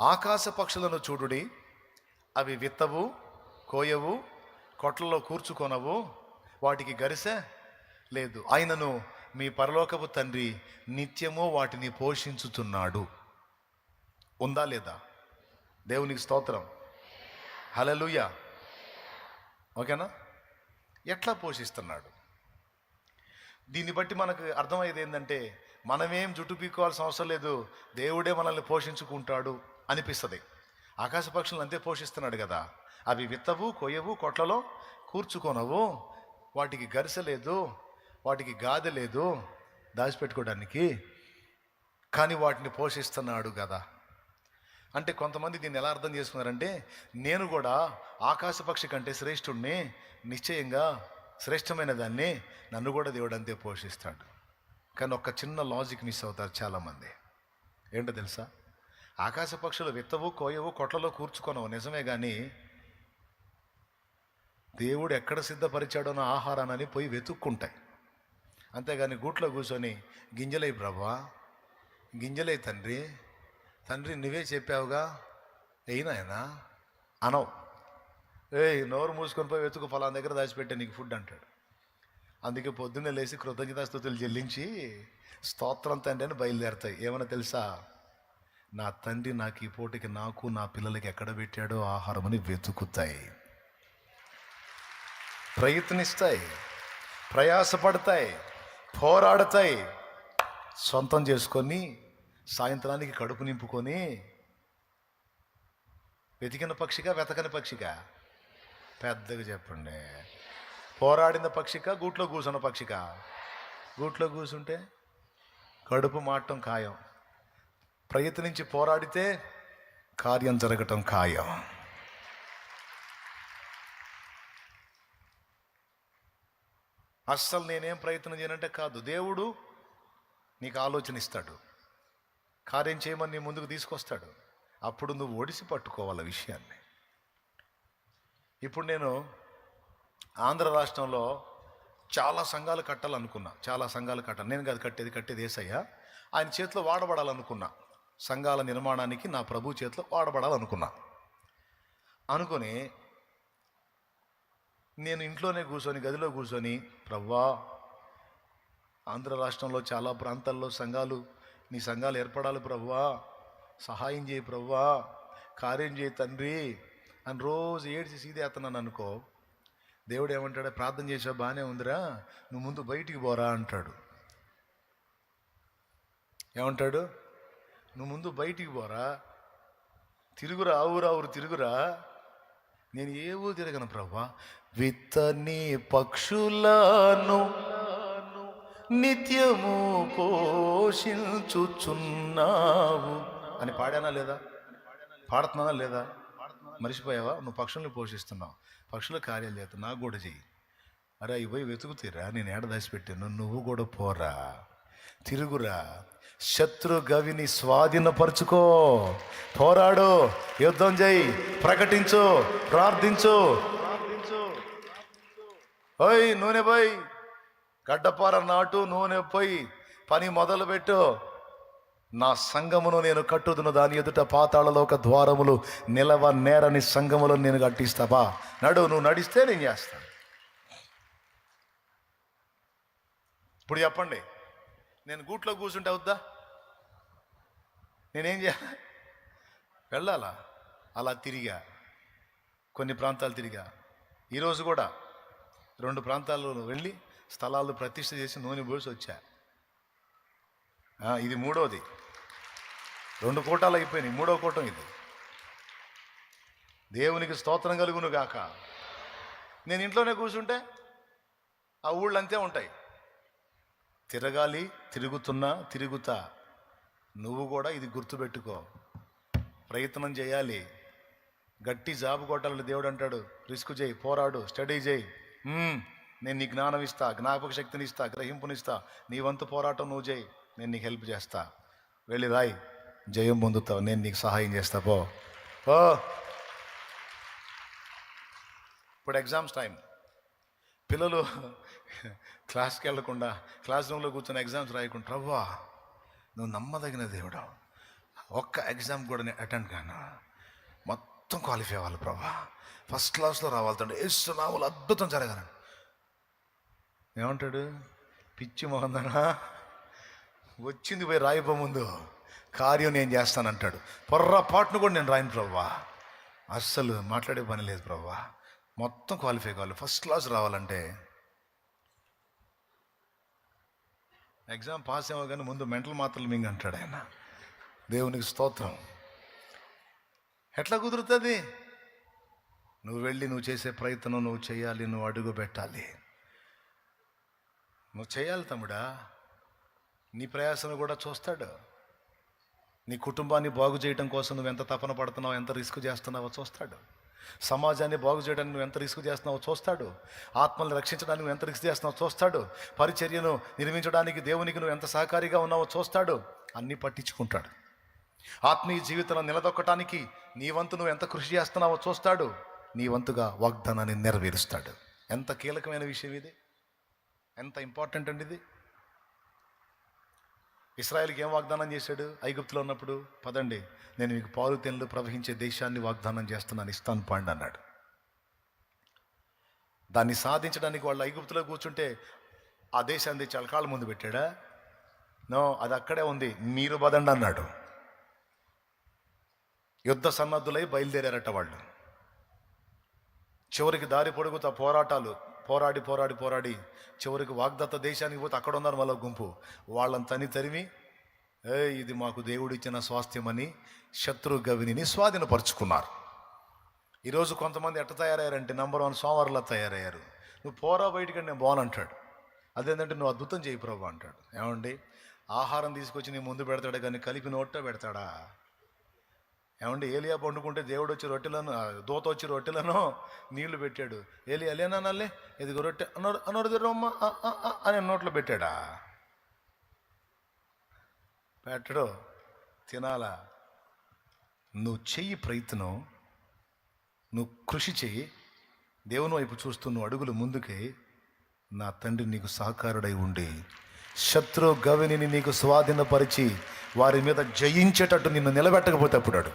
ఆకాశ పక్షులను చూడుడి. అవి విత్తవు కోయవు కొట్లలో కూర్చుకొనవు. వాటికి గరిసె లేదు. ఆయనను మీ పరలోకపు తండ్రి నిత్యము వాటిని పోషించుతున్నాడు ఉందా లేదా? దేవునికి స్తోత్రం. హలలుయ ఓకేనా? ఎట్లా పోషిస్తున్నాడు? దీన్ని బట్టి మనకు అర్థమయ్యేది ఏంటంటే మనమేం జుట్టు పీక్కోవాల్సిన అవసరం లేదు. దేవుడే మనల్ని పోషించుకుంటాడు. అనిపిస్తుంది. ఆకాశ పక్షులను అంతే పోషిస్తున్నాడు కదా. అవి విత్తవు కొయ్యవు కొట్లలో కూర్చుకోనవు. వాటికి గరిసె లేదు వాటికి గాదె లేదు దాచిపెట్టుకోవడానికి. కానీ వాటిని పోషిస్తున్నాడు కదా. అంటే కొంతమంది దీన్ని ఎలా అర్థం చేసుకున్నారంటే నేను కూడా ఆకాశపక్షి కంటే శ్రేష్ఠుణ్ణి నిశ్చయంగా శ్రేష్టమైన దాన్ని నన్ను కూడా దేవుడు అంతే పోషిస్తాడు. కానీ ఒక చిన్న లాజిక్ మిస్ అవుతారు చాలామంది. ఏంటో తెలుసా? ఆకాశ పక్షులు విత్తవు కోయవు కొట్లలో కూర్చుకొనవు. నిజమే కానీ దేవుడు ఎక్కడ సిద్ధపరిచాడో నా ఆహారాన్ని పోయి వెతుక్కుంటాయి. అంతేగాని గూట్లో కూర్చొని గింజలై ప్రభా గింజలై తండ్రి తండ్రి నువ్వే చెప్పావుగా అయినాయనా అనవు. ఏయ్ నోరు మూసుకొని పోయి వెతుకు ఫలానా దగ్గర దాచిపెట్టే నీకు ఫుడ్ అంటాడు. అందుకే పొద్దున్నే లేచి కృతజ్ఞతాస్థుతులు చెల్లించి స్తోత్రం తండ్రి అని బయలుదేరుతాయి. ఏమైనా తెలుసా? నా తండ్రి నాకు ఈ పూటకి నాకు నా పిల్లలకి ఎక్కడ పెట్టాడో ఆహారం అని వెతుకుతాయి. ప్రయత్నిస్తాయి ప్రయాసపడతాయి పోరాడతాయి. సొంతం చేసుకొని సాయంత్రానికి కడుపు నింపుకొని వెతికిన పక్షిగా వెతకని పక్షిగా పెద్దగా చెప్పండి. పోరాడిన పక్షిక గూట్లో కూర్చున్న పక్షిక? గూట్లో కూర్చుంటే కడుపు మాటం ఖాయం. ప్రయత్నించి పోరాడితే కార్యం జరగటం ఖాయం. అస్సలు నేనేం ప్రయత్నం చేయనంటే కాదు దేవుడు నీకు ఆలోచన ఇస్తాడు. కార్యం చేయమని నీ ముందుకు తీసుకొస్తాడు. అప్పుడు నువ్వు ఒడిసి పట్టుకోవాలి విషయాన్ని. ఇప్పుడు నేను ఆంధ్ర రాష్ట్రంలో చాలా సంఘాలు కట్టాలనుకున్నా. చాలా సంఘాలు కట్టాలి. నేను కాదు కట్టేది కట్టేది ఏసయ్యా. ఆయన చేతిలో వాడబడాలనుకున్నా. సంఘాల నిర్మాణానికి నా ప్రభు చేతిలో వాడబడాలనుకున్నా. అనుకొని నేను ఇంట్లోనే కూర్చొని గదిలో కూర్చొని ప్రవ్వా ఆంధ్ర రాష్ట్రంలో చాలా ప్రాంతాల్లో సంఘాలు నీ సంఘాలు ఏర్పడాలి ప్రవ్వా. సహాయం చేయి ప్రవ్వా. కార్యం చేయి తండ్రి. అని రోజు ఏడ్చి సీదేస్తున్నాను అనుకో దేవుడు ఏమంటాడు? ప్రార్థన చేసా బాగానే ఉందిరా. నువ్వు ముందు బయటికి పోరా అంటాడు. ఏమంటాడు? నువ్వు ముందు బయటికి పోరా. తిరుగురా ఆవురావురు తిరుగురా. నేను ఏవో తిరగను ప్రభా. విత్తని పక్షులను నిత్యము పోషించుచున్నావు. అని పాడానా లేదా? పాడుతున్నానా లేదా? మర్చిపోయావా? నువ్వు పక్షుల్ని పోషిస్తున్నావు. పక్షుల కార్యాలు చేత నాకు కూడా చెయ్యి. అరే అవి పోయి వెతుకుతీరా. నేను ఏడ దాచిపెట్టాను? నువ్వు కూడా పోరా. తిరుగురా. శత్రు గవిని స్వాధీనపరుచుకో. పోరాడు. యుద్ధం చేయి. ప్రకటించు. ప్రార్థించు. ఓయ్ నూనె పోయి. గడ్డపార నాటు నూనె పోయి. పని మొదలుపెట్టు. నా సంగమును నేను కట్టుదును. దాని ఎదుట పాతాళలోక ద్వారములు నిలవ నేరని సంగములు నేను కట్టిస్తావా నడు నువ్వు నడిస్తే నేను చేస్తాను ఇప్పుడు చెప్పండి. నేను గూట్లో కూర్చుంటే అవుద్దా? నేనేం చేయాలి వెళ్ళాలా? అలా తిరిగా. కొన్ని ప్రాంతాలు తిరిగా. ఈరోజు కూడా రెండు ప్రాంతాల్లో వెళ్ళి స్థలాలు ప్రతిష్ట చేసి నూనె పోసి వచ్చా. ఇది మూడోది. రెండు కూటాలు అయిపోయినాయి. మూడో కూటం ఇది. దేవునికి స్తోత్రం కలుగును గాక. నేను ఇంట్లోనే కూర్చుంటే ఆ ఊళ్ళంతే ఉంటాయి. తిరగాలి తిరుగుతున్నా తిరుగుతా. నువ్వు కూడా ఇది గుర్తుపెట్టుకో. ప్రయత్నం చేయాలి. గట్టి జాబు కొట్టాలని దేవుడు అంటాడు. రిస్క్ చేయి పోరాడు స్టడీ చేయి. నేను నీ జ్ఞానం ఇస్తా జ్ఞాపక శక్తిని ఇస్తా గ్రహింపునిస్తా నీ వంతు పోరాటం నువ్వు చేయి నేను నీకు హెల్ప్ చేస్తా. వెళ్ళి రాయి జయం పొందుతావు నేను నీకు సహాయం చేస్తా పో. ఓ ఇప్పుడు ఎగ్జామ్స్ టైం. పిల్లలు క్లాస్కి వెళ్ళకుండా క్లాస్ రూమ్లో కూర్చొని ఎగ్జామ్స్ రాయకుండా రవ్వా నువ్వు నమ్మదగిన దేవుడా ఒక్క ఎగ్జామ్ కూడా నేను అటెండ్ కాను? మొత్తం క్వాలిఫై అవ్వాలి ప్రభా. ఫస్ట్ క్లాస్లో రావాలి తండ్రి ఏసునాములు అద్భుతం జరగాలని. ఏమంటాడు? పిచ్చి మొహందనా వచ్చింది పోయి రాయిపో ముందు. కార్యం నేను చేస్తానంటాడు. పొర్రపాటును కూడా నేను రాయను ప్రవ్వా అస్సలు మాట్లాడే పని లేదు ప్రవ్వా మొత్తం క్వాలిఫై కావాలి. ఫస్ట్ క్లాస్ రావాలంటే ఎగ్జామ్ పాస్ ఏమో కానీ ముందు మెంటల్ మాత్రలు మింగ్ అంటాడు ఆయన. దేవునికి స్తోత్రం. ఎట్లా కుదురుతుంది? నువ్వు వెళ్ళి నువ్వు చేసే ప్రయత్నం నువ్వు చేయాలి నువ్వు అడుగు పెట్టాలి. నువ్వు చేయాలి తమ్ముడా. నీ ప్రయాసను కూడా చూస్తాడు. నీ కుటుంబాన్ని బాగు చేయడం కోసం నువ్వు ఎంత తపన పడుతున్నావు ఎంత రిస్క్ చేస్తున్నావో చూస్తాడు. సమాజాన్ని బాగు చేయడానికి నువ్వు ఎంత రిస్క్ చేస్తున్నావో చూస్తాడు. ఆత్మల్ని రక్షించడానికి నువ్వు ఎంత రిస్క్ చేస్తున్నావో చూస్తాడు. పరిచర్యను నిర్మించడానికి దేవునికి నువ్వు ఎంత సహకారిగా ఉన్నావో చూస్తాడు. అన్నీ పట్టించుకుంటాడు. ఆత్మీయ జీవితంలో నిలదొక్కటానికి నీ వంతు నువ్వు ఎంత కృషి చేస్తున్నావో చూస్తాడు. నీ వంతుగా వాగ్దానాన్ని నెరవేరుస్తాడు. ఎంత కీలకమైన విషయం ఇది. ఎంత ఇంపార్టెంట్ అండి ఇది. ఇస్రాయల్కి ఏం వాగ్దానం చేశాడు? ఐగుప్తులో ఉన్నప్పుడు పదండి నేను మీకు పాలు తెన్లు ప్రవహించే దేశాన్ని వాగ్దానం చేస్తున్నాను ఇస్తాను పండి అన్నాడు. దాన్ని సాధించడానికి వాళ్ళు ఐగుప్తులో కూర్చుంటే ఆ దేశాన్ని చలకాలం ముందు పెట్టాడా? నో అది అక్కడే ఉంది మీరు పదండి అన్నాడు. యుద్ధ సన్నద్ధులై బయలుదేరారట వాళ్ళు. చివరికి దారి పొడుగుతా పోరాటాలు పోరాడి పోరాడి పోరాడి చివరికి వాగ్దత్త దేశానికి పోతే అక్కడ ఉన్నారు మళ్ళీ గుంపు. వాళ్ళని తని తరిమి ఏ ఇది మాకు దేవుడిచ్చిన స్వాస్థ్యమని శత్రు గవిని స్వాధీనపరుచుకున్నారు. ఈరోజు కొంతమంది ఎట్ట తయారయ్యారంటే నంబర్ వన్ సోమవారంలో తయారయ్యారు. నువ్వు పోరా బయటికి నేను బాగునంటాడు అదేంటంటే నువ్వు అద్భుతం చేయి ప్రభు అంటాడు. ఏమండి? ఆహారం తీసుకొచ్చి నీ ముందు పెడతాడు కానీ కలిపి నోట్లో పెడతాడా? ఏమంటే ఏలియా పండుకుంటే దేవుడు వచ్చి రొట్టెలను దూత వచ్చి రొట్టెలను నీళ్ళు పెట్టాడు. ఏలి అలేనా నల్లే ఇదిగో రొట్టె అనరు అనరు తిరమ్మ అని నోట్లో పెట్టాడా? పెట్టడు తినాలా? నువ్వు చెయ్యి ప్రయత్నం నువ్వు కృషి చెయ్యి దేవుని వైపు చూస్తూ నువ్వు అడుగులు ముందుకే నా తండ్రి నీకు సహకారుడై ఉండి శత్రు గవిని నీకు స్వాధీనపరిచి వారి మీద జయించేటట్టు నిన్ను నిలబెట్టకపోతే అప్పుడాడు